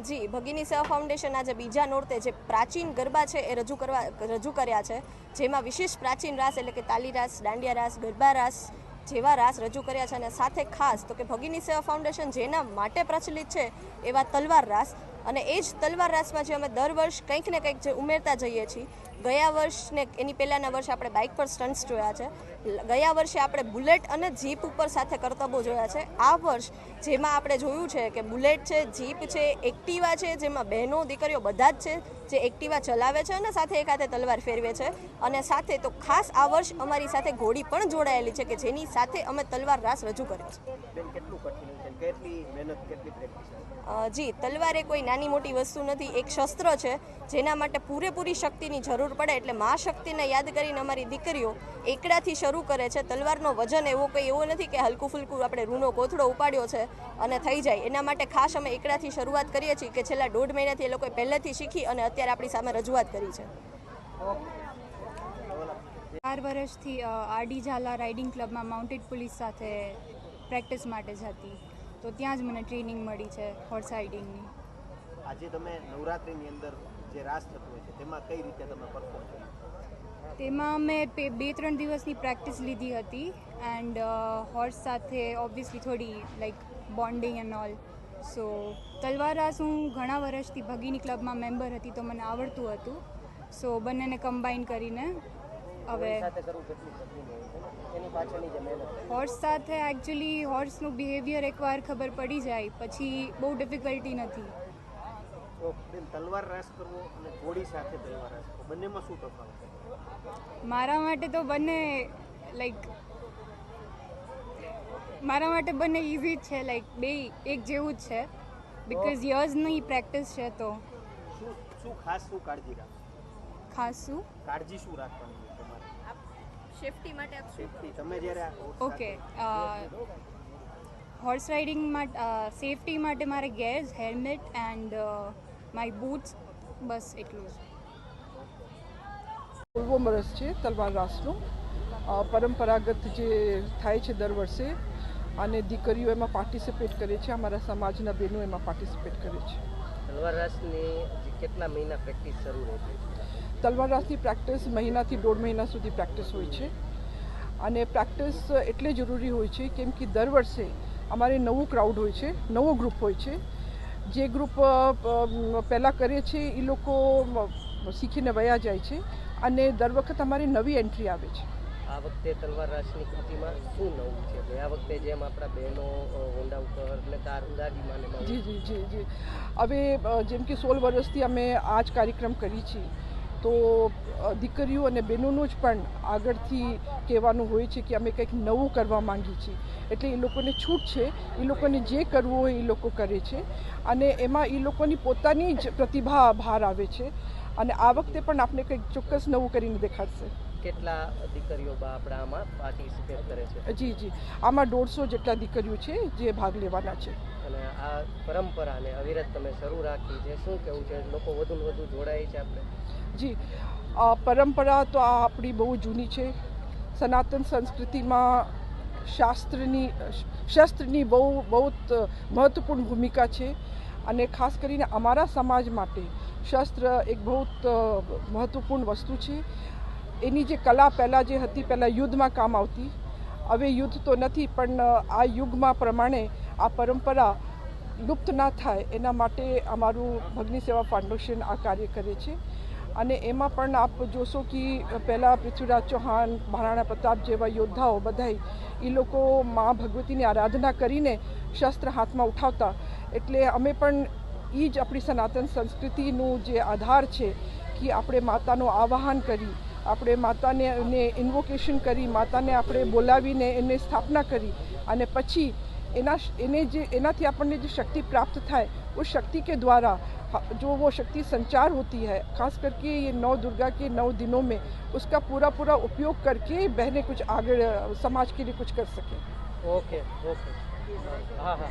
જી, ભગીની સેવા ફાઉન્ડેશન આજે બીજા નોરતે જે પ્રાચીન ગરબા છે એ રજૂ કરવા, રજૂ કર્યા છે. જેમાં વિશેષ પ્રાચીન રાસ એટલે કે તાલી રાસ, દાંડિયા રાસ, ગરબા રાસ જેવા રાસ રજૂ કર્યા છે અને સાથે ખાસ તો કે ભગીની સેવા ફાઉન્ડેશન જેના માટે પ્રચલિત છે એવા તલવાર રાસ. અને એ જ તલવાર રાસમાં જે અમે દર વર્ષ કંઈક ને કંઈક જે ઉમેરતા જઈએ છીએ ગયા વર્ષને એની પહેલાંના વર્ષે આપણે બાઇક પર સ્ટન્ટ્સ જોયા છે. ગયા વર્ષે આપણે બુલેટ અને જીપ ઉપર સાથે કરતબો જોયા છે. આ વર્ષ જેમાં આપણે જોયું છે કે બુલેટ છે જીપ છે એક્ટિવા છે જેમાં બહેનો દીકરીઓ બધા જ છે જે એક્ટિવા ચલાવે છે અને સાથે એક હાથે તલવાર ફેરવે છે. અને સાથે તો ખાસ આ વર્ષ અમારી સાથે ઘોડી પણ જોડાયેલી છે કે જેની સાથે અમે તલવાર રાસ રજૂ કર્યો છે. જી તલવાર એ કોઈ નાની મોટી વસ્તુ નથી. એક શસ્ત્ર છે જેના માટે પૂરેપૂરી શક્તિની જરૂર પડે એટલે મા શક્તિને યાદ કરીને અમારી દીકરીઓ એકડાથી શરૂ કરે છે. તલવારનો વજન એવો કંઈ એવો નથી કે હલકું ફુલકું આપણે રૂનો કોથળો ઉપાડ્યો છે અને થઈ જાય. એના માટે ખાસ અમે એકડાથી શરૂઆત કરીએ છીએ કે છેલ્લા દોઢ મહિનાથી એ લોકોએ પહેલેથી શીખી અને અત્યારે આપણી સામે રજૂઆત કરી છે. ચાર વર્ષથી આરડી ઝાલા રાઇડિંગ ક્લબમાં માઉન્ટેડ પોલીસ સાથે પ્રેક્ટિસ માટે જ હતી તો ત્યાં જ મને ટ્રેનિંગ મળી છે હોર્સ રાઇડિંગની. આજે તમે નવરાત્રિની અંદર જે રાસ થતું હોય છે તેમાં કઈ રીતે તમે પરફોર્મ કર્યું? તેમાં મેં બે ત્રણ દિવસની પ્રેક્ટિસ લીધી હતી એન્ડ હોર્સ સાથે ઓબ્વિયસલી થોડી like bonding and all so તલવાર રાસ હું ઘણા વર્ષથી ભગીની ક્લબમાં મેમ્બર હતી તો મને આવડતું હતું. સો બંનેને કમ્બાઈન કરીને હવે. હોર્સ સાથે એકચ્યુઅલી હોર્સનું બિહેવિયર એકવાર ખબર પડી જાય પછી બહુ ડિફિકલ્ટી નથી. બેન તલવાર રાસ કરવો અને ઘોડી સાથે તલવાર રાસ કરવો બંનેમાં શું તફાવત મારા માટે તો બંને લાઈક મારા માટે બંને ઇઝી જ છે લાઈક બે એક જેવું જ છે. બિકોઝ યર્સની પ્રેક્ટિસ છે તો. શું શું ખાસ શું કાળજી રાખો? ખાસ શું? કાળજી શું રાખવાની તમારે? સેફટી માટે સેફટી તમે જ્યારે ઓકે હોર્સ રાઇડિંગ માટે સેફટી માટે મારે gears helmet and my boots બસ એટલું જ. પૂર્વ વર્ષ છે તલવાર રાસનું. પરંપરાગત જે થાય છે દર વર્ષે અને દીકરીઓ એમાં પાર્ટિસિપેટ કરે છે અમારા સમાજના બહેનો એમાં પાર્ટિસિપેટ કરે છે. તલવાર રાસની કેટલા મહિના પ્રેક્ટિસ શરૂ રહે છે? તલવાર રાસની પ્રેક્ટિસ મહિનાથી દોઢ મહિના સુધી પ્રેક્ટિસ હોય છે. અને પ્રેક્ટિસ એટલે જરૂરી હોય છે કેમ કે દર વર્ષે અમારે નવું ક્રાઉડ હોય છે નવો ગ્રુપ હોય છે. જે ગ્રુપ પહેલાં કરીએ છીએ એ લોકો શીખીને વયા જાય છે અને દર વખત અમારી નવી એન્ટ્રી આવે છે. આ વખતે તલવાર રાસની કૃતિમાં શું નવું છે? ગયા વખતે જેમ આપણા બહેનો હોન્ડા ઉપર એટલે દાર દાદીમાને એમાં જી જી જી જી. હવે જેમ કે સોળ વર્ષથી અમે આ જ કાર્યક્રમ કરી છીએ. તો દીકરીઓ અને બહેનોનું જ પણ આગળથી કહેવાનું હોય છે કે અમે કંઈક નવું કરવા માંગીએ છીએ. એટલે એ લોકોને છૂટ છે, એ લોકોને જે કરવું હોય એ લોકો કરે છે. અને એમાં એ લોકોની પોતાની જ પ્રતિભા બહાર આવે છે. અને આ વખતે પણ આપણે કંઈક ચોક્કસ નવું કરીને દેખાડશે. કેટલા દીકરીઓ બા આપણા આમાં પાર્ટિસિપેટ કરે છે? જી જી. આમાં દોઢસો જેટલા દીકરીઓ છે જે ભાગ લેવાના છે. અને આ પરંપરાને અવિરત તમે શરૂ રાખી છે. શું કેવું છે? લોકો વધુ ને વધુ જોડાય છે આપણે? જી. આ પરંપરા તો આ આપણી બહુ જૂની છે. સનાતન સંસ્કૃતિમાં શાસ્ત્રની શસ્ત્રની બહુ બહુ મહત્વપૂર્ણ ભૂમિકા છે. અને ખાસ કરીને અમારા સમાજ માટે શસ્ત્ર એક બહુ મહત્વપૂર્ણ વસ્તુ છે. એની જે કલા પહેલાં જે હતી, પહેલાં યુદ્ધમાં કામ આવતી. હવે યુદ્ધ તો નથી, પણ આ યુગમાં પ્રમાણે આ પરંપરા લુપ્ત ના થાય, એના માટે અમારું ભગની સેવા ફાઉન્ડેશન આ કાર્ય કરે છે. અને એમાં પણ આપ જોશો કે, પહેલાં પૃથ્વીરાજ ચૌહાણ, મહારાણા પ્રતાપ જેવા યોદ્ધાઓ બધાય એ લોકો મા ભગવતીની આરાધના કરીને શસ્ત્ર હાથમાં ઉઠાવતા. એટલે અમે પણ એ જ આપણી સનાતન સંસ્કૃતિનું જે આધાર છે, કે આપણે માતાનું આવાહન કરી આપણે માતાને ને ઇન્વોકેશન કરી માતાને આપણે બોલાવીને એને સ્થાપના કરી અને પછી એના એને જે એનાથી આપણને જે शक्ति प्राप्त થાય उस शक्ति के द्वारा ह- जो वो शक्ति संचार होती है खास करके ये नौ दुर्गा के नौ दिनों में उसका पूरा पूरा उपयोग करके बहनें कुछ आगे अ, समाज के लिए कुछ कर सकें ઓકે ઓકે હા હા